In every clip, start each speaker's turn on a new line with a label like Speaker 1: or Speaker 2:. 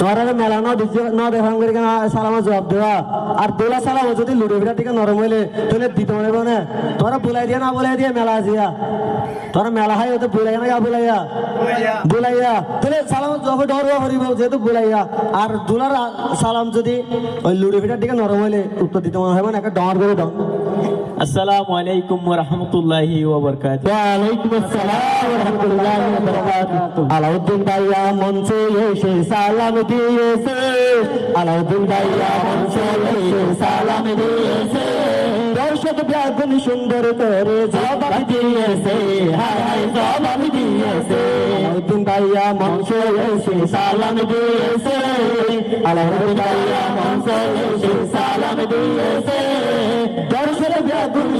Speaker 1: তোরা মেলা ন দিচ্ছে করে কেন সালামা জবাব দেওয়া। আর দোলা সালাম যদি লুডো ফিটা টিকে নরম হইলে তাহলে দিতে পারব না। তোরা বুলাই দিয়ে না বুলাই দিয়ে মেলা আসিয়া। তোরা মেলা হয় বুলাই না বুলাইয়া। বুলাইয়া। তাহলে সালাম জবাব ডরবা করিব যেহেতু বুলাইয়া। আর দোলার সালাম যদি ওই লুডো ফিটার টিকে নরম হইলে উত্তর দিতে মনে হয় না একটা ডর করে ডর
Speaker 2: আসসালামু আলাইকুম ওয়া রাহমাতুল্লাহি ওয়া বারাকাতুহু।
Speaker 1: ওয়ালাইকুম আসসালাম ওয়া রাহমাতুল্লাহি ওয়া বারাকাতুহু। আলাউদ্দিন ভাইয়া মঞ্চে এসে সালাম দিয়েছে। আলাউদ্দিন ভাইয়া মঞ্চে এসে সালাম দিয়েছে। দর্শক ব্যাগুন সুন্দর করে জবাব দিয়েছে। হায় হায়, জবাব দিয়েছে। আলাউদ্দিন ভাইয়া মঞ্চে এসে সালাম দিয়েছে। আলাউদ্দিন ভাইয়া মঞ্চে এসে সালাম দিয়েছে।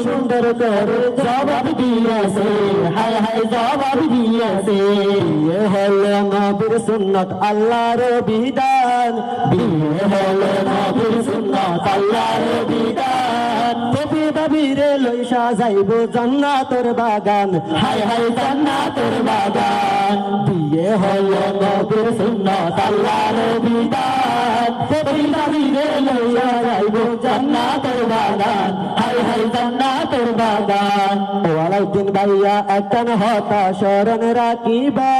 Speaker 1: সুন্দর করে জবাব দিয়েছে। হায় হায় জবাব দিয়েছে। বিয়ে হলো নবীর সুন্নত, আল্লাহর বিধান। বিয়ে হলো নবীর সুন্নত, আল্লাহর বিধান। কবি বাবিরে লইসা যাইব জান্নাতের বাগান। হায় হায় জান্নাতের বাগান। বিয়ে হলো নবীর সুন্নত, আল্লাহর বিধান। কবি বাবিরে লইসা যাইব জান্নাতের বাগান হায় হায় জান্নাতের বাগান ওয়ালাউদ্দিন ভাইয়া একখান হতা শরণ রাখিবা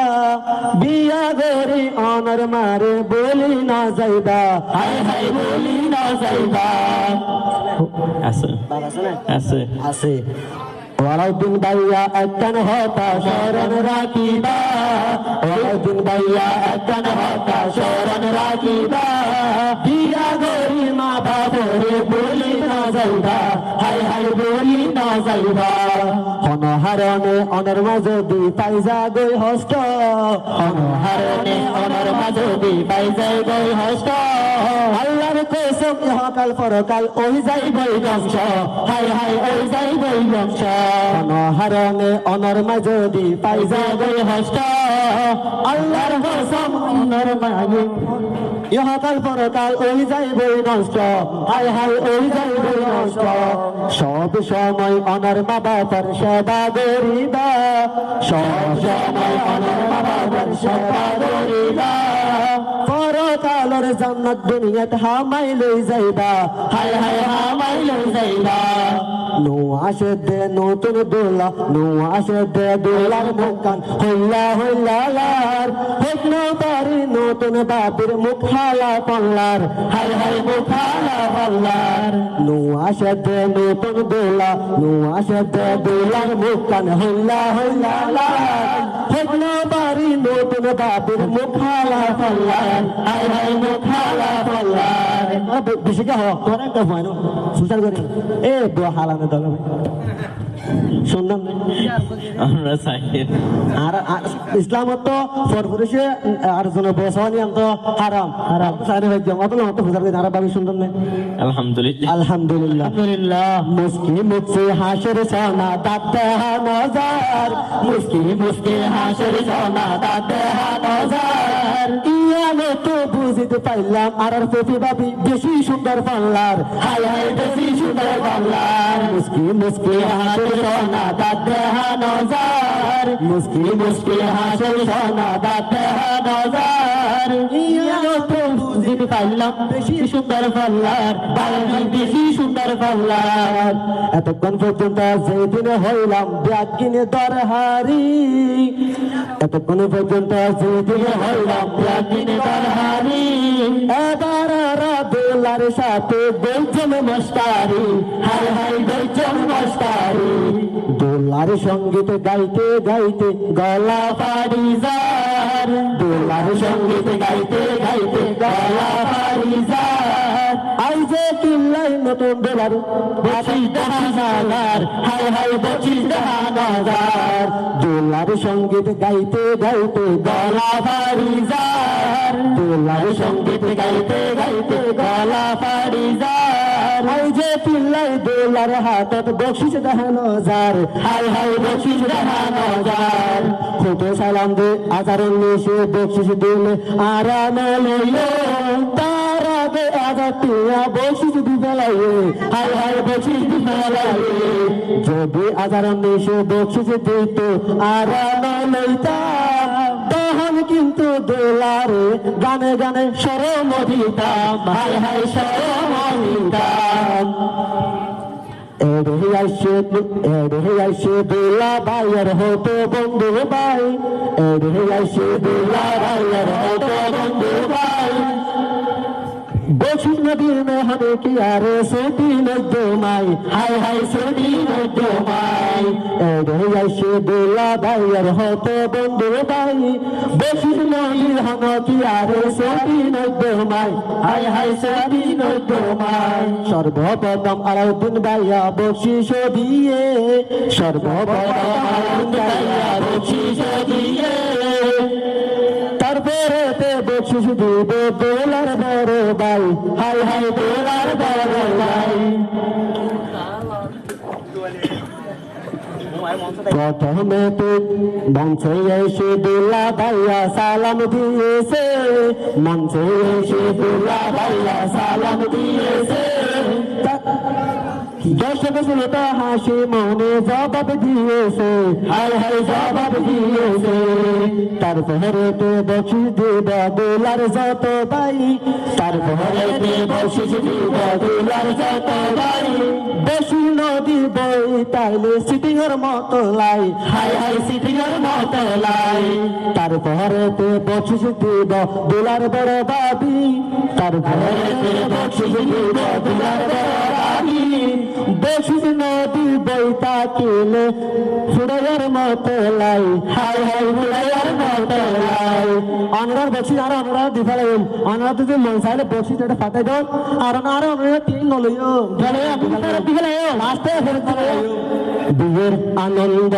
Speaker 1: বিয়া গরি অনর মারে বলি না যাইবা হায় হায় বলি না যাইবা
Speaker 2: আছে আছে
Speaker 1: আছে ওয়ালাউদ্দিন ভাইয়া একখান হতা শরণ রাখিবা ওয়ালাউদ্দিন ভাইয়া একখান হতা শরণ যাইবা অনহারণে অনর মাঝদি পাই যা গই হস্ত, অনহারণে অনর মাঝদি পাই যাই গই হস্ত। আল্লাহর কসম পরকাল ওই যাই বই বংশ হাই হাই ওই যাই বই বংশ অনহারণে অনর মাঝদি পাই যা গই হস্ত আল্লাহর কসম অনর মাঝে ইহকাল পরকাল ওই নষ্ট। হাই হাই ওই যাই বই নষ্ট। সব সময় অনর মা বাবার সেবা করিবা। সব সময় অনর মা বাবার সেবা জান্নাত দুনিয়াত হামাই লই যাইবা। হায় হায় হামাই লই যাইবা। নো আসে দে নতুন দোলা নো আসে দে দোলার মুখান হইলা হইলা লার হেকন পারি নতুন বাবির মুখ হালা পাল্লার হায় হায় মুখ হালা পাল্লার নো আসে দে নতুন দোলা নো আসে দে দোলার মুখান হইলা হইলা লার হেকন পারি নতুন বাবির মুখ হালা পাল্লার মুখ হালা তোর একটা হয় না সুসার করে এ দো হালানে দল শুনলাম
Speaker 2: আমরা
Speaker 1: আর তো ফরফুরিশে আর জন আম তো হারাম হারাম সারে ভাই জমাত না আর বাবি
Speaker 2: আলহামদুলিল্লাহ
Speaker 1: আলহামদুলিল্লাহ আলহামদুলিল্লাহ মুস্কি মুস্কি হাসর সোনা দাতে নজার মুস্কি মুস্কি হাসর সোনা দাতে বুঝিতে পাইলাম আর আর বাবি বেশি সুন্দর পাল্লার হায় হায় বেশি সুন্দর পাল্লার মুস্কি মুস্কি হাসে সোনা দাতে নজার মুস্কি মুস্কি হাসে সোনা দাতে নজার ইয়ালে তো বুঝিতে পাইলাম বেশি সুন্দর পাল্লার বাঙালি বেশি সুন্দর পাল্লার এতক্ষণ পর্যন্ত যেদিন হইলাম, ব্যাগ ব্যাগিনে দরহারি এতক্ষণ পর্যন্ত যেদিন হইলাম ব্যাগিনে দরহারি এবার দোলার সাথে বলছেন মস্তারি, হাই হাই বলছেন মস্তারি। দোলার সংগীত গাইতে গাইতে গলা পাড়ি যার দোলার সংগীত গাইতে গাইতে গলা পাড়ি যার আই যে কিল্লাই নতুন দোলার বচিস দেহানার হাই হাই বচিস দেহানার দোলার সংগীত গাইতে গাইতে গলা পাড়ি যার দোলার সংগীত গাইতে গাইতে গলা হাই যে পিল্লাই দোলার হাতত বকশিস দেখানো যার। হাই হাই বকশিস দেখানো যার। ফটো সালাম দে আজার নিশে বকশিস দিলে আরাম লইলো। তার আগে আজার টিয়া বকশিস দিতে লাগে হাই হাই বকশিস দিতে লাগে যদি আজার নিশে বকশিস দিত, আরাম লইতা। দোলারে গানে গানে সরমধিতাম হাই হাই সরমধিতাম এড়ে আসে এড়ে আসে দুলা ভাইয়ের হতো বন্ধু ভাই। এড়ে আসে দুলা ভাইয়ের হতো নদীর মেহনে কি আরে সেটি নদ্যমাই হাই হাই সেটি নদ্যমাই এড়ে আসে দোলা ভাইয়ের হতো বন্ধু ভাই বসুন নদীর হন কি আরে সেটি নদ্যমাই হাই হাই সেটি নদ্যমাই সর্বপ্রথম আলাউদ্দিন ভাইয়া বকশিস দিয়ে সর্বপ্রথম আলাউদ্দিন ভাইয়া বকশিস দিয়ে তারপরে দিব দোলার বড় ভাই হাই হাই দোলার বড় ভাই প্রথমে তো মঞ্চে এসে ভাইয়া সালাম দিয়েছে, মঞ্চে এসে দোলা ভাইয়া সালাম দিয়েছে। দর্শক শ্রোতা হাসি মনে জবাব দিয়েছে হাই হাই জবাব দিয়েছে তারপরে তো বসিস দিব দোলার যত ভাই তারপরে তো বসিস দিব দোলার যত ভাই বসি নদী বই তাইলে সিটিংয়ের মতো লাই হাই হাই সিটিংয়ের মতো লাই তারপরে তো বসিস দিব দোলার বড় বাবি তারপরে তো বসিস দিব দোলার বড় বাবি বসিস নদী বইতা কিলে ফুড়াইয়ার মতো লাই। হাই হাই ফুড়াইয়ার মতো লাই। অনরার বসিস আর অনরা দিফালে অনরা তুই মন বসিস এটা ফাটাই দাও। আর আর অনরা তিন লাস্টে ফেরত বিয়ের আনন্দ